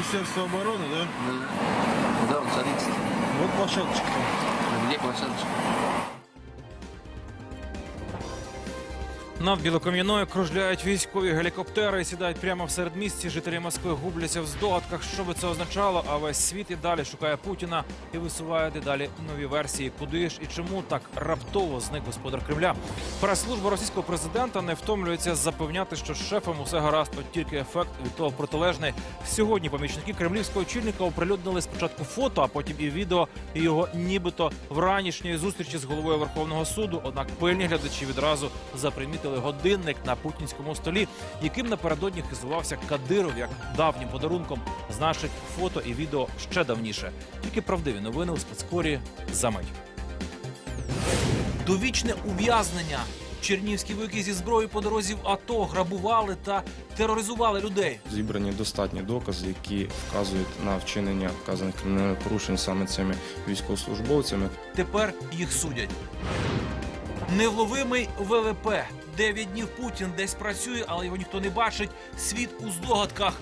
Министерство обороны, да? Да, да, он садится. Вот площадочка. Где площадочка? Над Білокам'яною кружляють військові гелікоптери і сідають прямо в середмісті. Жителі Москви губляться в здогадках, що би це означало. А весь світ і далі шукає Путіна і висуває дедалі нові версії, куди ж і чому так раптово зник господар Кремля. Прес-служба російського президента не втомлюється запевняти, що з шефом усе гаразд, от тільки ефект від того протилежний. Сьогодні помічники кремлівського очільника оприлюднили спочатку фото, а потім і відео його нібито вранішньої зустрічі з головою Верховного суду. Однак пильні глядачі відразу запримітили годинник на путінському столі, яким напередодні хизувався Кадиров як давнім подарунком. Значить, фото і відео ще давніше. Тільки правдиві новини у спецкорі за мить. Довічне ув'язнення. Чернівські вояки зі зброєю по дорозі в АТО грабували та тероризували людей. Зібрані достатні докази, які вказують на вчинення вказаних порушень саме цими військовослужбовцями. Тепер їх судять. Невловимий ВВП. Дев'ять днів Путін десь працює, але його ніхто не бачить. Світ у здогадках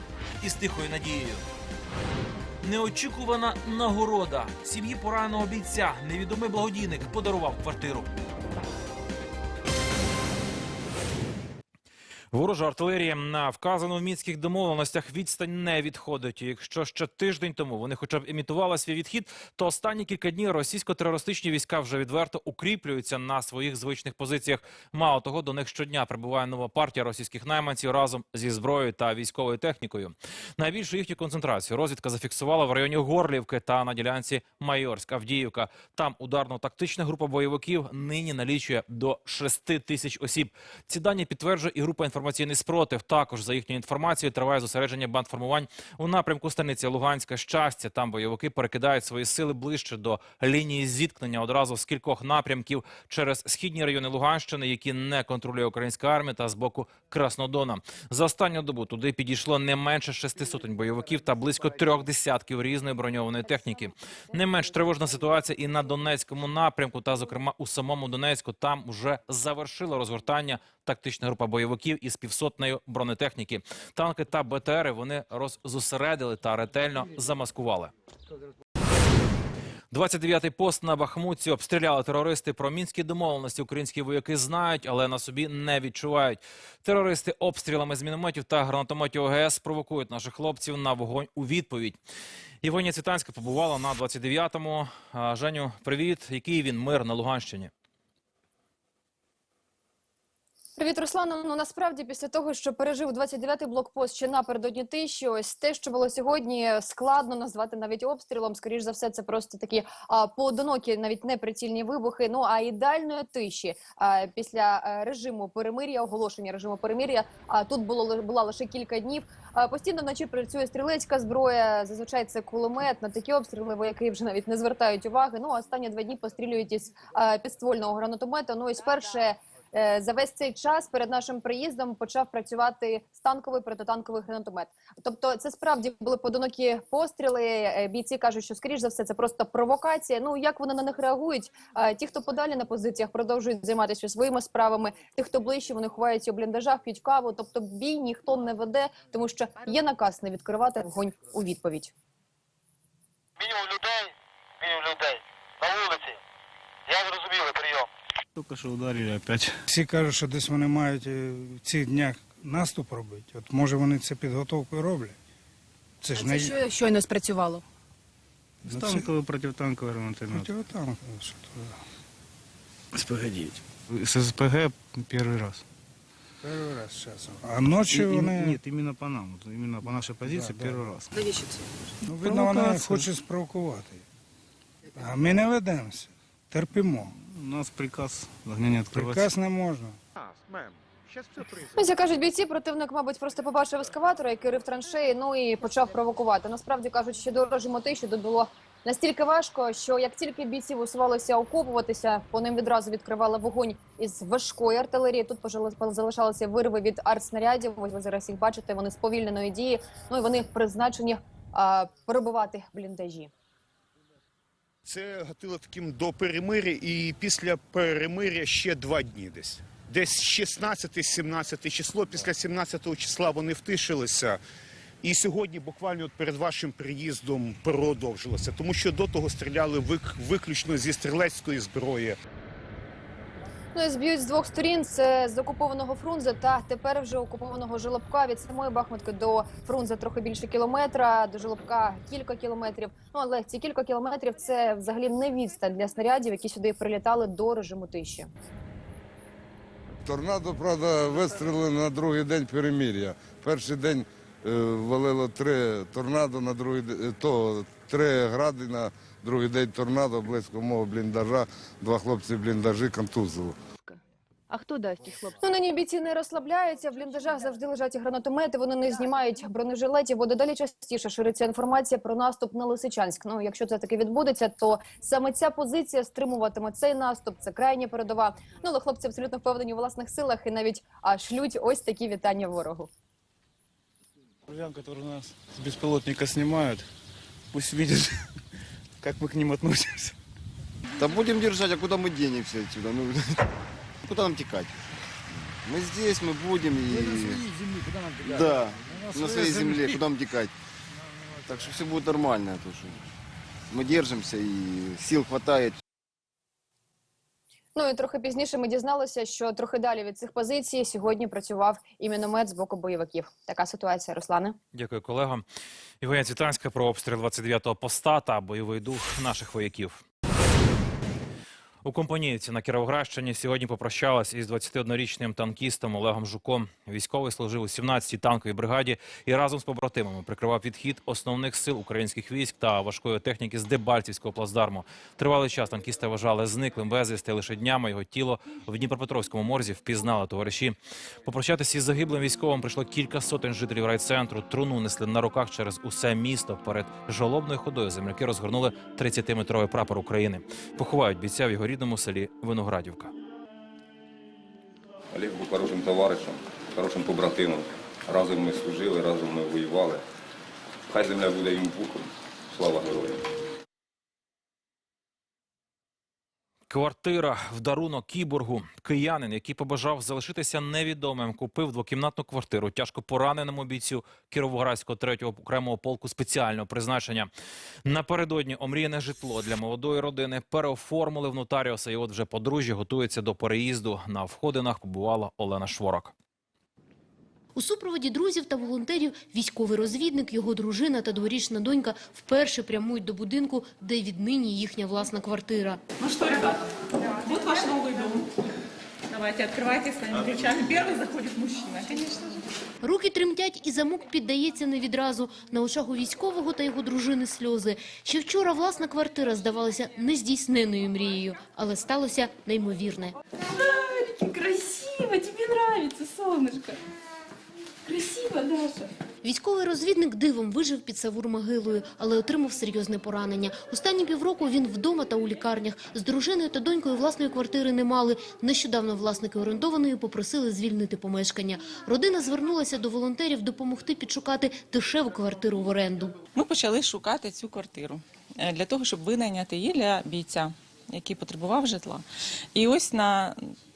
із тихою надією. Неочікувана нагорода. Сім'ї пораненого бійця невідомий благодійник подарував квартиру. Ворожа артилерія на вказану в мінських домовленостях відстань не відходить. Якщо ще тиждень тому вони хоча б імітували свій відхід, то останні кілька днів російсько-терористичні війська вже відверто укріплюються на своїх звичних позиціях. Мало того, до них щодня прибуває нова партія російських найманців разом зі зброєю та військовою технікою. Найбільшу їхню концентрацію розвідка зафіксувала в районі Горлівки та на ділянці Майорськ Авдіївка. Там ударно-тактична група бойовиків нині налічує до 6 тисяч осіб. Ці дані підтверджує і група інформаційний спротив. Також за їхньою інформацією триває зосередження бандформувань у напрямку станиці Луганська щастя. Там бойовики перекидають свої сили ближче до лінії зіткнення одразу з кількох напрямків через східні райони Луганщини, які не контролює українська армія, та з боку Краснодона. За останню добу туди підійшло не менше шести сотень бойовиків та близько трьох десятків різної броньованої техніки. Не менш тривожна ситуація і на Донецькому напрямку, та зокрема у самому Донецьку. Там вже завершила розгортання тактична група бойовиків із півсотнею бронетехніки. Танки та БТРи вони роззосередили та ретельно замаскували. 29-й пост на Бахмутці обстріляли терористи. Про мінські домовленості українські вояки знають, але на собі не відчувають. Терористи обстрілами з мінометів та гранатометів ОГС провокують наших хлопців на вогонь у відповідь. Євгенія Цвітанська побувала на 29-му. Женю, привіт. Який він мир на Луганщині? Привіт, Руслана. Ну насправді після того, що пережив 29-й блокпост ще напередодні тиші, ось те, що було сьогодні, складно назвати навіть обстрілом. Скоріш за все, це просто такі а, поодинокі, навіть не прицільні вибухи. Ну а ідеальної тиші а, після е, режиму перемир'я, оголошення режиму перемир'я. А тут було була лише кілька днів. А, постійно вночі працює стрілецька зброя. Зазвичай це кулемет. На такі обстріли вояки вже навіть не звертають уваги. Ну останні два дні пострілюють із а, підствольного гранатомета. Ну і сперше. Е, За весь цей час перед нашим приїздом почав працювати станковий протитанковий гранатомет. Тобто, це справді були поодинокі постріли. Е, Бійці кажуть, що скоріш за все це просто провокація. Ну як вони на них реагують? Ті, хто подалі на позиціях, продовжують займатися своїми справами. Ті, хто ближче, вони ховаються у бліндажах, п'ють каву. Тобто, бій ніхто не веде, тому що є наказ не відкривати вогонь у відповідь. мінімум людей, мінімум людей на вулиці. Я зрозуміли прийом. Тільки що ударили опять. Всі кажуть, що десь вони мають е, в цих днях наступ робити. От може вони це підготовкою роблять. Це ж не Що щойно спрацювало? Ну, це Танковий, противотанковий гранатомет. противотанкове, що то СПГ-9. С СПГ перший раз. перший раз часом. А ночі и- вони Нет, именно по нам. Вот Именно по нашей позиции Да, да. первый раз. Навіщо це? ну, видно, вони провокація. хочуть спровокувати. А ми не ведемося, терпимо. У нас приказ огня не открывать. Приказ не можна. Ось як кажуть бійці, противник, мабуть, просто побачив ескаватора, який рив траншеї, ну і почав провокувати. Насправді кажуть, що до режиму тиші тут було настільки важко, що як тільки бійці висувалися окопуватися, по ним відразу відкривали вогонь із важкої артилерії. Тут пожали- залишалися вирви від артснарядів. Ось ви зараз їх бачите, вони сповільненої дії. Ну і вони призначені а, перебувати бліндажі. Це гатило таким до перемиря, і після перемиря ще два дні десь. Десь 16-17 число, після 17 числа вони втишилися. І сьогодні буквально от перед вашим приїздом продовжилося, тому що до того стріляли вик- виключно зі стрілецької зброї. Ну зб'ють з двох сторін. Це з окупованого Фрунзе та тепер вже окупованого Жолобка. Від самої Бахмутки до Фрунзе трохи більше кілометра, до Жолобка кілька кілометрів. Ну але ці кілька кілометрів це взагалі не відстань для снарядів, які сюди прилітали до режиму тиші. Торнадо, правда, вистрілили на другий день перемір'я. Перший день е, валило три торнадо, на другий е, то три гради на другий день торнадо близько мого бліндажа. Два хлопці бліндажі контузило. А хто дасть їх хлопців? Ну нині бійці не розслабляються. В бліндажах завжди лежать і гранатомети. Вони не знімають бронежилетів, бо дедалі частіше шириться інформація про наступ на Лисичанськ. Ну якщо це таки відбудеться, то саме ця позиція стримуватиме цей наступ. Це крайня передова. Ну але хлопці абсолютно впевнені у власних силах і навіть а, шлють ось такі вітання ворогу. Друзьям, которые нас с беспилотника снимают, пусть видят, как мы к ним относимся. Да будем держать, а куда мы денемся отсюда? Ну, куда нам текать? Мы здесь, мы будем и... Да, на своей земле, куда нам текать? Так что все будет нормально. То, что мы держимся и сил хватает. Ну і трохи пізніше ми дізналися, що трохи далі від цих позицій сьогодні працював і міномет з боку бойовиків. Така ситуація, Руслане. Дякую, колега. Євгенія Цвітанська про обстріл 29-го поста та бойовий дух наших вояків. У Компаніївці на Кіровоградщині сьогодні попрощалась із 21-річним танкістом Олегом Жуком. Військовий служив у 17-й танковій бригаді і разом з побратимами прикривав відхід основних сил українських військ та важкої техніки з Дебальцівського плацдарму. Тривалий час танкіста вважали зниклим безвісти. Лише днями його тіло в Дніпропетровському морзі впізнали товариші. Попрощатися із загиблим військовим прийшло кілька сотень жителів райцентру. Труну несли на руках через усе місто. Перед жолобною ходою земляки розгорнули 30-метровий прапор України. Поховають бійця в його рідному селі Виноградівка. Олег був хорошим товаришем, хорошим побратимом. Разом ми служили, разом ми воювали. Хай земля буде йому бухом. Слава героям! Квартира в дарунок кіборгу. Киянин, який побажав залишитися невідомим, купив двокімнатну квартиру тяжко пораненому бійцю Кіровоградського третього окремого полку спеціального призначення. Напередодні омріяне житло для молодої родини переоформили в нотаріуса. І от вже подружжя готується до переїзду. На входинах побувала Олена Шворок. У супроводі друзів та волонтерів військовий розвідник, його дружина та дворічна донька вперше прямують до будинку, де віднині їхня власна квартира. Ну что, ребята, вот ваш новый дом. Давайте, открывайте своими ключами. Первый заходит мужчина, конечно же. Руки тремтять і замок піддається не відразу. На очах у військового та його дружини сльози. Ще вчора власна квартира здавалася нездійсненною мрією, але сталося неймовірне. Красиво, тебе нравится, солнышко. Військовий розвідник дивом вижив під Савур-могилою, але отримав серйозне поранення. Останні півроку він вдома та у лікарнях. З дружиною та донькою власної квартири не мали. Нещодавно власники орендованої попросили звільнити помешкання. Родина звернулася до волонтерів допомогти підшукати дешеву квартиру в оренду. Ми почали шукати цю квартиру е, для того, щоб винайняти її для бійця, який потребував житла. І ось на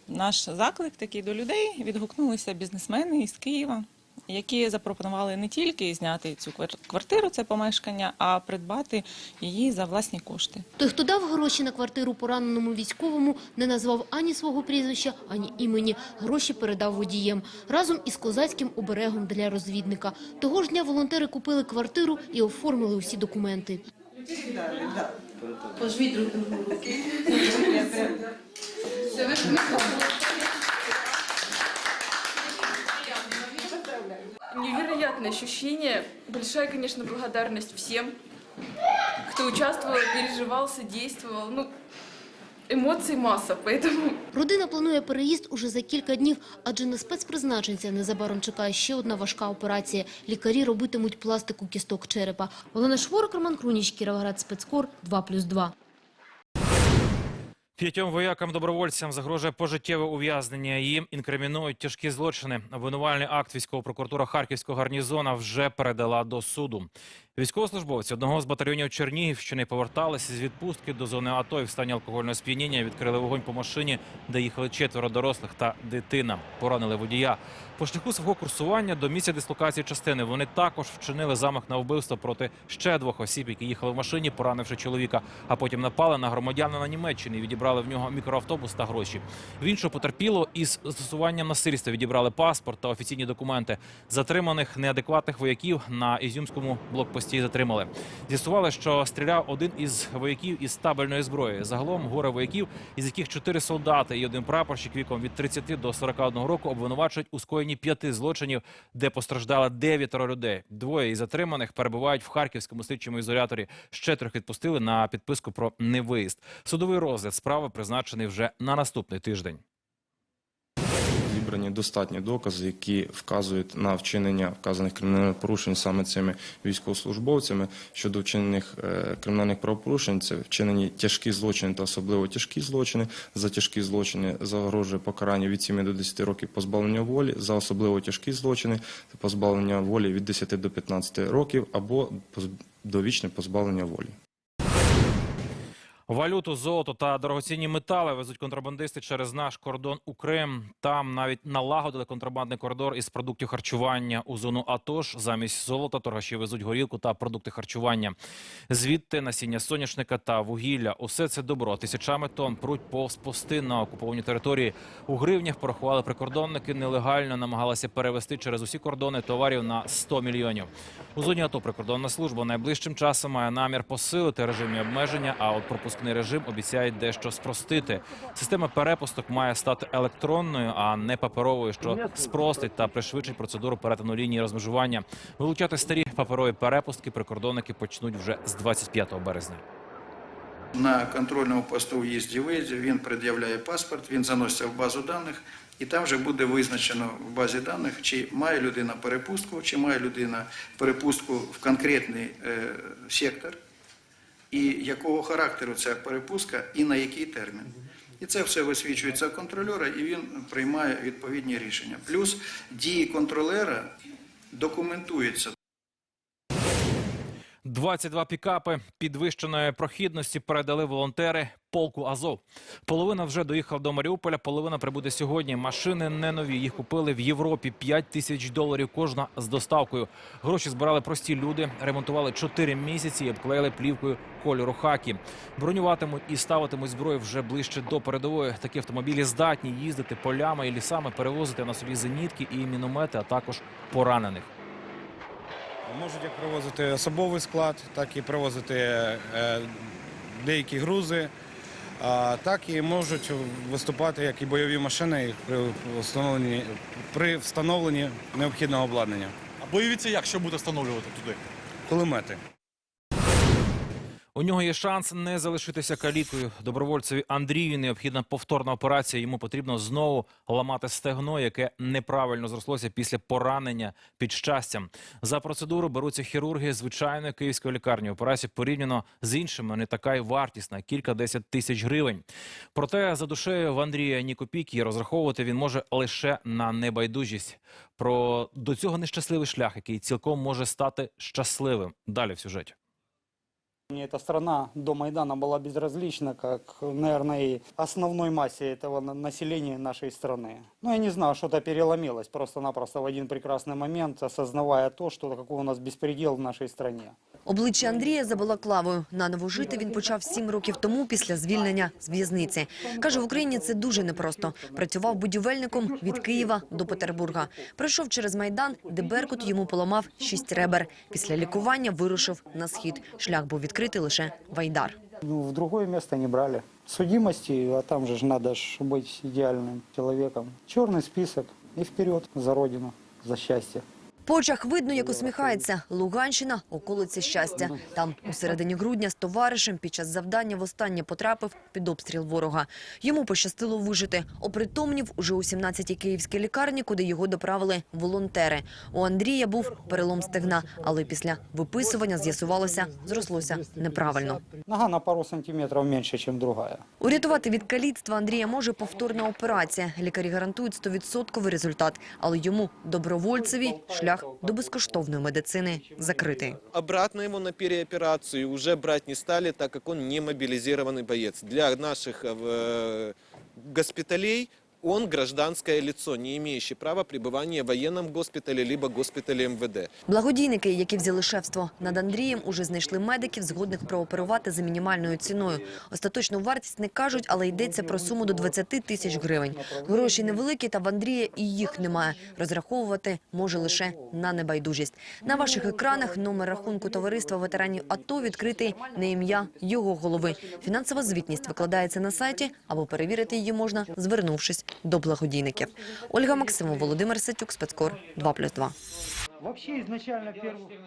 наш заклик такий до людей відгукнулися бізнесмени із Києва. Які запропонували не тільки зняти цю квар- квартиру, це помешкання, а придбати її за власні кошти. Той, хто дав гроші на квартиру пораненому військовому, не назвав ані свого прізвища, ані імені. Гроші передав водієм разом із козацьким оберегом для розвідника. Того ж дня волонтери купили квартиру і оформили усі документи. Другу руки. Невероятное ощущение. Большая, конечно, благодарность всем, кто участвовал, переживал, содействовал. Ну, эмоций масса, поэтому Родина планує переїзд уже за кілька днів, адже на спецпризначенця незабаром чекає ще одна важка операція. Лікарі робитимуть пластику кісток черепа. Олена Шворок, Роман Круніч, Кіровоград, спецкор 2+,2. П'ятьом воякам-добровольцям загрожує пожиттєве ув'язнення. Їм інкримінують тяжкі злочини. Обвинувальний акт військового прокуратура Харківського гарнізона вже передала до суду. Військовослужбовці одного з батальйонів Чернігівщини поверталися з відпустки до зони АТО і в стані алкогольного сп'яніння відкрили вогонь по машині, де їхали четверо дорослих та дитина. Поранили водія. По шляху свого курсування до місця дислокації частини вони також вчинили замах на вбивство проти ще двох осіб, які їхали в машині, поранивши чоловіка, а потім напали на громадянина Німеччини і відібрали в нього мікроавтобус та гроші. В іншого потерпіло із застосуванням насильства відібрали паспорт та офіційні документи. Затриманих неадекватних вояків на Ізюмському блокпості затримали. З'ясували, що стріляв один із вояків із табельної зброї. Загалом горе вояків, із яких чотири солдати і один прапорщик віком від 30 до 41 року обвинувачують у скоєнні п'яти злочинів, де постраждали дев'ятеро людей. Двоє із затриманих перебувають в харківському слідчому ізоляторі. Ще трьох відпустили на підписку про невиїзд. Судовий розгляд справи призначений вже на наступний тиждень. Зібрані достатні докази, які вказують на вчинення вказаних кримінальних порушень саме цими військовослужбовцями. Щодо вчинених е, кримінальних правопорушень, це вчинені тяжкі злочини та особливо тяжкі злочини. За тяжкі злочини загрожує покарання від 7 до 10 років позбавлення волі, за особливо тяжкі злочини позбавлення волі від 10 до 15 років або довічне позбавлення волі. Валюту, золото та дорогоцінні метали везуть контрабандисти через наш кордон у Крим. Там навіть налагодили контрабандний коридор із продуктів харчування у зону АТОШ. Замість золота торгаші везуть горілку та продукти харчування. Звідти насіння соняшника та вугілля. Усе це добро тисячами тонн пруть повз пости на окупованій території. У гривнях порахували прикордонники. Нелегально намагалися перевести через усі кордони товарів на 100 мільйонів. У зоні АТО прикордонна служба найближчим часом має намір посилити режимні обмеження, а от пропускний режим обіцяють дещо спростити. Система перепусток має стати електронною, а не паперовою, що спростить та пришвидшить процедуру перетину лінії розмежування. Вилучати старі паперові перепустки прикордонники почнуть вже з 25 березня. На контрольному посту в'їзді виїзді він пред'являє паспорт, він заноситься в базу даних, і там вже буде визначено в базі даних, чи має людина перепустку, чи має людина перепустку в конкретний е, сектор, і якого характеру ця перепустка, і на який термін. І це все висвічується контролера, і він приймає відповідні рішення. Плюс дії контролера документуються. 22 пікапи підвищеної прохідності передали волонтери полку Азов. Половина вже доїхала до Маріуполя, половина прибуде сьогодні. Машини не нові. Їх купили в Європі 5 тисяч доларів кожна з доставкою. Гроші збирали прості люди, ремонтували 4 місяці і обклеїли плівкою кольору хакі. Бронюватимуть і ставитимуть зброю вже ближче до передової. Такі автомобілі здатні їздити полями і лісами, перевозити на собі зенітки і міномети, а також поранених. Можуть як привозити особовий склад, так і привозити е, деякі грузи, а так і можуть виступати як і бойові машини при встановленні, при встановленні необхідного обладнання. А бойові це як? Що буде встановлювати туди? Кулемети. У нього є шанс не залишитися калікою. Добровольцеві Андрію необхідна повторна операція. Йому потрібно знову ламати стегно, яке неправильно зрослося після поранення під щастям. За процедуру беруться хірурги звичайної київської лікарні. Операція порівняно з іншими не така й вартісна кілька десять тисяч гривень. Проте за душею в Андрія ні розраховувати він може лише на небайдужість. Про до цього нещасливий шлях, який цілком може стати щасливим. Далі в сюжеті. Мне эта страна до Майдана была безразлична, как, наверное, и основной массе этого на- населения нашей страны. Ну, я не знаю, что-то переломилось просто-напросто в один прекрасный момент, осознавая то, что какой у нас беспредел в нашей стране. Обличчя Андрія за балаклавою. Наново жити він почав сім років тому після звільнення з в'язниці. Каже, в Україні це дуже непросто. Працював будівельником від Києва до Петербурга. Пройшов через Майдан, де Беркут йому поламав шість ребер. Після лікування вирушив на схід. Шлях був відкритий лише в Айдар. Ну, в другое место не брали Судимости, а там же ж надо ж быть идеальным человеком. Черный список и вперед за родину, за счастье. По очах видно, як усміхається. Луганщина – околиці щастя. Там у середині грудня з товаришем під час завдання востаннє потрапив під обстріл ворога. Йому пощастило вижити. Опритомнів уже у 17-й київській лікарні, куди його доправили волонтери. У Андрія був перелом стегна, але після виписування з'ясувалося, зрослося неправильно. Нога на пару сантиметров меньше, чем другая. Урятувати від каліцтва Андрія може повторна операція. Лікарі гарантують 100% результат, але йому, добровольцеві, шлях шлях до безкоштовної медицини закритий. Обратно йому на переоперацію вже брати не стали, так як он не мобілізований боєць. Для наших э, госпиталей он гражданское лицо, не имеющее права пребывания в военном госпитале либо госпитале МВД. Благодійники, які взяли шефство над Андрієм, уже знайшли медиків, згодних прооперувати за мінімальною ціною. Остаточну вартість не кажуть, але йдеться про суму до 20 тисяч гривень. Гроші невеликі, та в Андрія і їх немає. Розраховувати може лише на небайдужість. На ваших екранах номер рахунку товариства ветеранів АТО відкритий на ім'я його голови. Фінансова звітність викладається на сайті, або перевірити її можна, звернувшись до благодійників. Ольга Максимов, Володимир Сетюк, Спецкор 2+,2. Вообще изначально первый...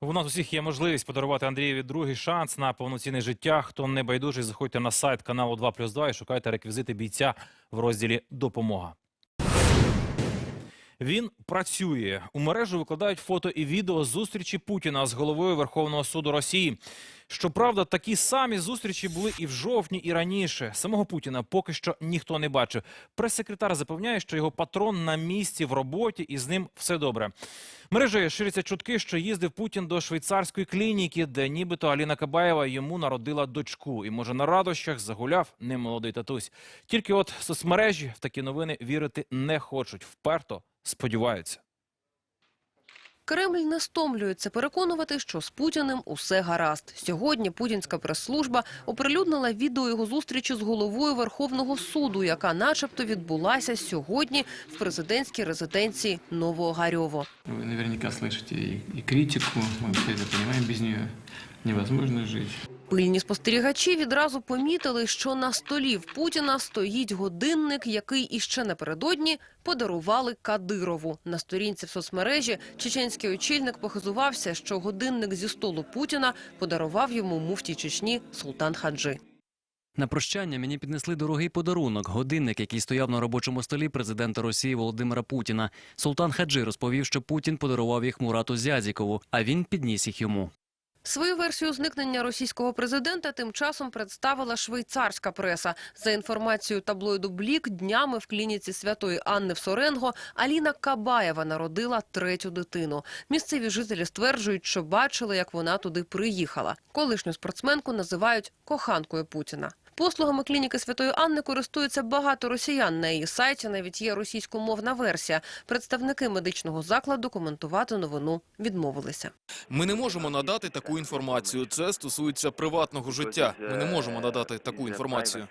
У нас усіх є можливість подарувати Андрієві другий шанс на повноцінне життя. Хто не байдужий, заходьте на сайт каналу 2+,2 і шукайте реквізити бійця в розділі «Допомога». Він працює. У мережу викладають фото і відео зустрічі Путіна з головою Верховного суду Росії. Щоправда, такі самі зустрічі були і в жовтні, і раніше. Самого Путіна поки що ніхто не бачив. Прес-секретар запевняє, що його патрон на місці в роботі і з ним все добре. Мережею ширяться чутки, що їздив Путін до швейцарської клініки, де нібито Аліна Кабаєва йому народила дочку. І може на радощах загуляв немолодий татусь. Тільки от соцмережі в такі новини вірити не хочуть. Вперто сподіваються. Кремль не стомлюється переконувати, що з Путіним усе гаразд. Сьогодні путінська прес-служба оприлюднила відео його зустрічі з головою Верховного суду, яка начебто відбулася сьогодні в президентській резиденції Новоогарьово. Вы наверняка слышите и, и критику, мы все это понимаем, без нее невозможно жить. Пильні спостерігачі відразу помітили, що на столі в Путіна стоїть годинник, який іще напередодні подарували Кадирову. На сторінці в соцмережі чеченський очільник похизувався, що годинник зі столу Путіна подарував йому муфті Чечні Султан Хаджи. На прощання мені піднесли дорогий подарунок – годинник, який стояв на робочому столі президента Росії Володимира Путіна. Султан Хаджи розповів, що Путін подарував їх Мурату Зязікову, а він підніс їх йому. Свою версію зникнення російського президента тим часом представила швейцарська преса. За інформацією таблоїду «Блік», днями в клініці Святої Анни в Соренго Аліна Кабаєва народила третю дитину. Місцеві жителі стверджують, що бачили, як вона туди приїхала. Колишню спортсменку називають коханкою Путіна. Послугами клініки Святої Анни користуються багато росіян. На її сайті навіть є російськомовна версія. Представники медичного закладу коментувати новину відмовилися. Ми не можемо надати таку інформацію. Це стосується приватного життя. Ми не можемо надати таку інформацію.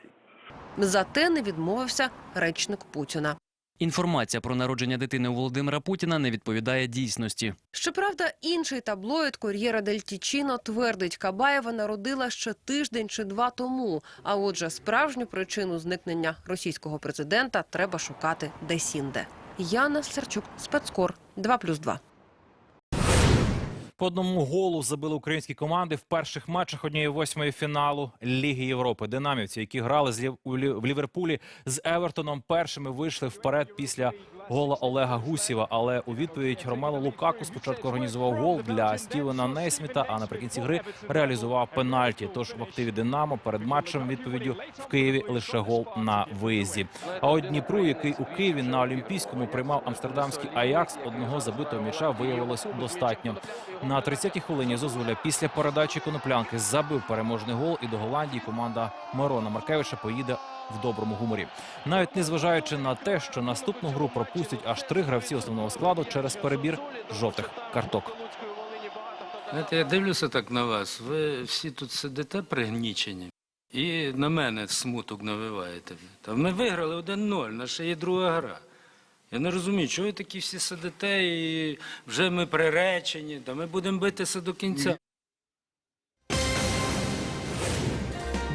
Зате не відмовився речник Путіна. Інформація про народження дитини у Володимира Путіна не відповідає дійсності. Щоправда, інший таблоїд «Кор'єра дель Тічіно» твердить, Кабаєва народила ще тиждень чи два тому. А отже, справжню причину зникнення російського президента треба шукати десь-інде. Яна Серчук, Спецкор, 2+,2. По одному голу забили українські команди в перших матчах однієї восьмої фіналу Ліги Європи. Динамівці, які грали в Ліверпулі з Евертоном, першими вийшли вперед після гола Олега Гусєва. Але у відповідь Ромело Лукаку спочатку організував гол для Стівена Нейсміта, а наприкінці гри реалізував пенальті. Тож в активі Динамо перед матчем відповіддю в Києві лише гол на виїзді. А от Дніпру, який у Києві на Олімпійському приймав амстердамський Аякс, одного забитого м'яча виявилось достатньо. На 30-й хвилині Зозуля після передачі коноплянки забив переможний гол, і до Голландії команда Мирона Маркевича поїде в доброму гуморі. Навіть незважаючи на те, що наступну гру пропустять аж три гравці основного складу через перебір жовтих карток. Знаєте, я дивлюся так на вас. Ви всі тут сидите пригнічені і на мене смуток навиваєте. Та ми виграли 1-0, наша є друга гра. Я не розумію, чого ви такі всі сидите і вже ми приречені, та ми будемо битися до кінця.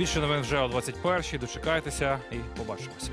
Більше новин вже о 21-й. Дочекайтеся і побачимося.